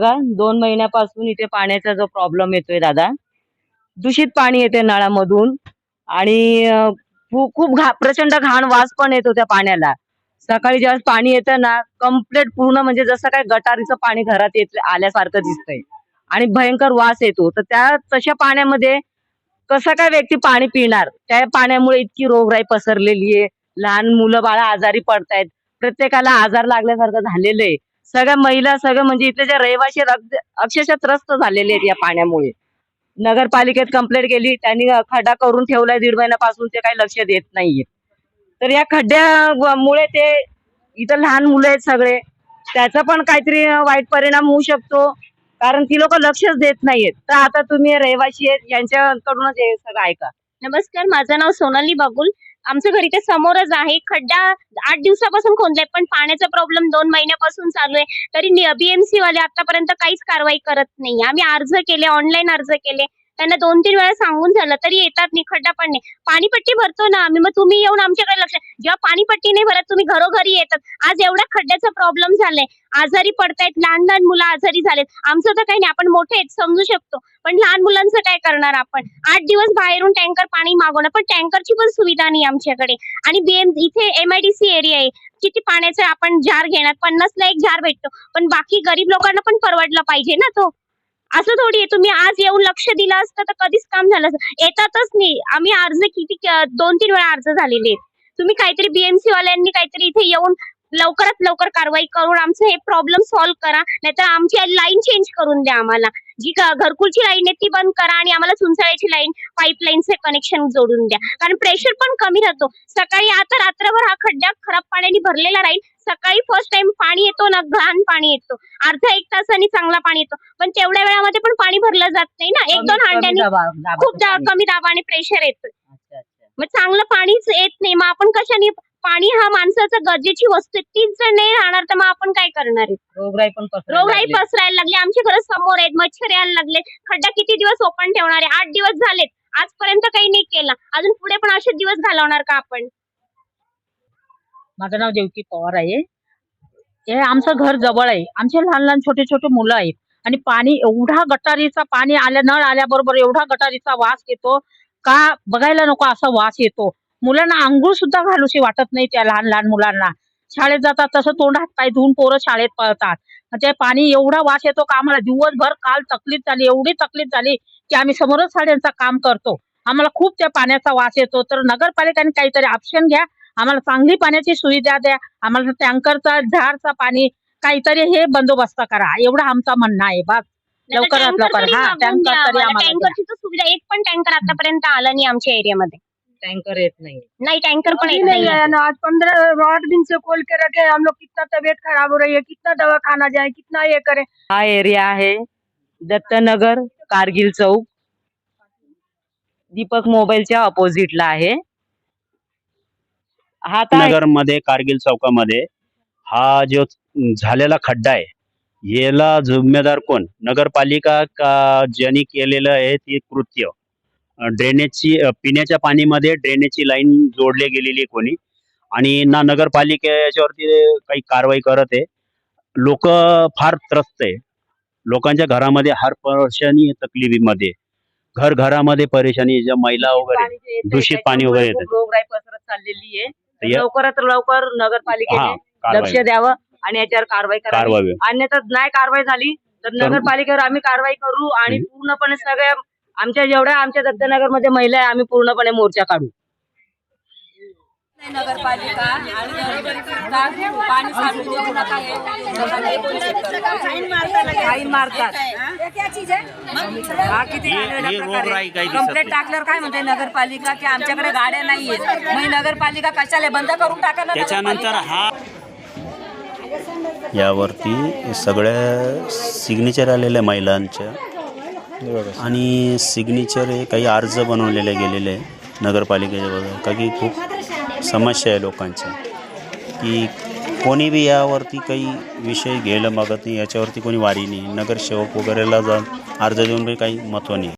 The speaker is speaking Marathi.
बघा दोन महिन्यापासून इथे पाण्याचा जो प्रॉब्लेम येतोय दादा. दूषित पाणी येते नळामधून आणि खूप घा प्रचंड घाण वास पण येतो त्या पाण्याला. सकाळी ज्यावेळेस पाणी येतं ना कंप्लीट पूर्ण म्हणजे जसं काय गटारीचं पाणी घरात येत आल्यासारखं दिसतंय. आणि भयंकर वास येतो. तर त्या तशा पाण्यामध्ये कसं काय व्यक्ती पाणी पिणार? त्या पाण्यामुळे इतकी रोगराई पसरलेली आहे. लहान मुलं बाळा आजारी पडतायत. प्रत्येकाला आजार लागल्यासारखं झालेलं आहे. सगळ्या महिला सगळं म्हणजे इथले ज्या रहिवासी अक्षरशः त्रस्त झालेले आहेत या पाण्यामुळे. नगरपालिकेत कंप्लेंट केली त्यांनी खड्डा करून ठेवलाय दीड महिन्यापासून ते काही लक्ष देत नाहीये. तर या खड्ड्यामुळे ते इथं लहान मुलं आहेत सगळे. त्याचा पण काहीतरी वाईट परिणाम होऊ शकतो. कारण ती लोक लक्षच देत नाहीयेत. तर आता तुम्ही रहिवासी आहेत यांच्याकडूनच हे सगळं ऐका. नमस्कार माझं नाव सोनाली बागुल. आमचं घर इथे समोरच आहे. खड्डा आठ दिवसापासून खोदलाय पण पाण्याचा प्रॉब्लेम दोन महिन्यापासून चालू आहे. तरी बीएमसी वाले आतापर्यंत काहीच कारवाई करत नाही आम्ही अर्ज केले ऑनलाईन अर्ज केले. त्यांना दोन तीन वेळा सांगून झालं तरी येतात नाही खड्डा पण नाही. पाणीपट्टी भरतो ना आम्ही मग तुम्ही येऊन आमच्याकडे लक्ष जेव्हा पाणीपट्टी नाही भरत तुम्ही घरोघरी येतात. आज एवढा खड्ड्याचा प्रॉब्लेम झालाय. आजारी पडतायत लहान लहान मुलं आजारी झालेत. आमचं तर काही नाही आपण मोठे आहेत समजू शकतो. पण लहान मुलांचं काय करणार आपण? आठ दिवस बाहेरून टँकर पाणी मागवणं पण टँकरची पण सुविधा नाही आमच्याकडे. आणि बीएम इथे एमआयडीसी एरिया आहे. किती पाण्याचं आपण जार घेणार? पन्नासला एक जार भेटतो. पण बाकी गरीब लोकांना पण परवडलं पाहिजे ना तो. असं थोडी आहे. तुम्ही आज येऊन लक्ष दिलं असतं तर कधीच काम झालं असतं. येतातच नाही. आम्ही अर्ज किती दोन तीन वेळा अर्ज झालेले आहेत. तुम्ही काहीतरी बीएमसी वाल्यांनी काहीतरी इथे येऊन लवकरात लवकर कारवाई करून आमचं हे प्रॉब्लेम सॉल्व्ह करा नाहीतर आमची लाईन चेंज करून द्या आम्हाला. जी घरकुलची लाईन आहे ती बंद करा आणि आम्हाला सुनसाळ्याची लाईन पाईपलाईनचे कनेक्शन जोडून द्या. कारण प्रेशर पण कमी राहतो. सकाळी आता रात्रभर हा खड्डा खराब पाण्याने भरलेला राहील. सकाळी फर्स्ट टाइम पाणी येतो ना घाण पाणी येतो. अर्धा एक तासाने चांगला पाणी येतो. पण तेवढ्या वेळामध्ये पण पाणी भरलं जात नाही ना. एक दोन हांड्यानी खूप. कमी दाबाने प्रेशर येतं. मग चांगलं पाणीच येत नाही. मग आपण कशाने पाणी हा माणसाचा गरजेची वस्तू आहे. तीच जर नाही राहणार तर मग आपण काय करणार आहे? रोगराई पण पसरायला रोगराई लागली. पसरायला लागली. आमच्या घर समोर आहेत मच्छर यायला लागले खड्डा किती दिवस ओपन ठेवणार आहे? आठ दिवस झालेत. आजपर्यंत काही नाही केलं. अजून पुढे पण असे दिवस घालवणार का आपण? माझं नाव देवकी पवार आहे. हे आमचं घर जवळ आहे. आमचे लहान लहान छोटे छोटे मुलं आहेत. आणि पाणी एवढा गटारीचा पाणी आल्या नळ आल्याबरोबर एवढा गटारीचा वास येतो. का बघायला नको असा वास येतो. मुलांना आंघोळ सुद्धा घालूशी वाटत नाही त्या लहान लहान मुलांना. शाळेत जातात तसं तोंड हात पाय धुवून पोरं शाळेत पळतात. ते पाणी एवढा वास येतो का आम्हाला? दिवसभर काल तकलीफ झाली एवढी तकलीफ झाली की आम्ही समोरच साड्यांचं काम करतो. आम्हाला खूप त्या पाण्याचा वास येतो. तर नगरपालिकेने काहीतरी ऑप्शन घ्या. आम्हाला चांगली पाण्याची सुविधा द्या. आम्हाला टँकरचा झारचा पाणी काहीतरी हे बंदोबस्त करा. एवढं आमचं म्हणणं आहे. नाहीतर लवकरात लवकर. हा टँकर तरी आम्हाला. सुविधा एक पण टँकर आतापर्यंत आला नाही आमच्या एरियामध्ये. टँकर येत नहीं. नाही टँकर पण अभी येत नहीं आया ना आज पंद्रह आठ दिन से खोल के रखे हैं। हम लोग कितना तबीयत खराब हो रही है कितना दवा खाना जाए कितना ये करें. हा एरिया आहे. दत्तनगर कारगिल चौक. दीपक मोबाईलच्या ऑपोजिटला आहे. हा नगरमध्ये कारगिल चौकामध्ये हा जो झालेला खड्डा आहे याला जिम्मेदार कोण? नगरपालिका का ज्यांनी केलेलं आहे ते कृत्य? ड्रेनेजची पिण्याच्या पाणीमध्ये ड्रेनेजची लाईन जोडली गेलेली आहे कोणी. आणि ना नगरपालिका याच्यावरती काही कारवाई करत आहे. लोक फार त्रस्त आहे. लोकांच्या घरामध्ये हर परेशानी तकलिफीमध्ये. घर घरामध्ये परेशानी ज्या महिला वगैरे दूषित पाणी वगैरे पसरत चाललेली आहे. लवकरात लवकर नगरपालिकेने लक्ष द्यावं आणि याच्यावर कारवाई करावी. अन्यथा नाही कारवाई झाली तर नगरपालिकेवर आम्ही कारवाई करू आणि. पूर्णपणे सगळ्या आमच्या जेवढ्या आमच्या दत्तनगरमध्ये महिला आहे आम्ही पूर्णपणे मोर्चा काढू. नगरपालिका आणि पाणी साठवून देऊ नका हे. लोकांना एकोणीस फाईन मारतात. हा किती कंप्लेंट टाकल्यावर काय म्हणते नगरपालिका की आमच्याकडे गाड्या नाहीये मग नगरपालिका कशाला बंद करून टाका त्याच्यानंतर हा यावरती सगळ्या सिग्नेचर आलेल्या महिलांच्या आणि सिग्नेचर हे काही अर्ज बनवलेले गेलेले आहे नगरपालिकेच्या बद्दल का की खूप समस्या आहे लोकांची. की कोणी बी यावरती काही विषय घ्यायला मागत नाही याच्यावरती कोणी वारी नाही. नगरसेवक वगैरेला जाऊन अर्ज देऊन बी काही महत्त्व नाही.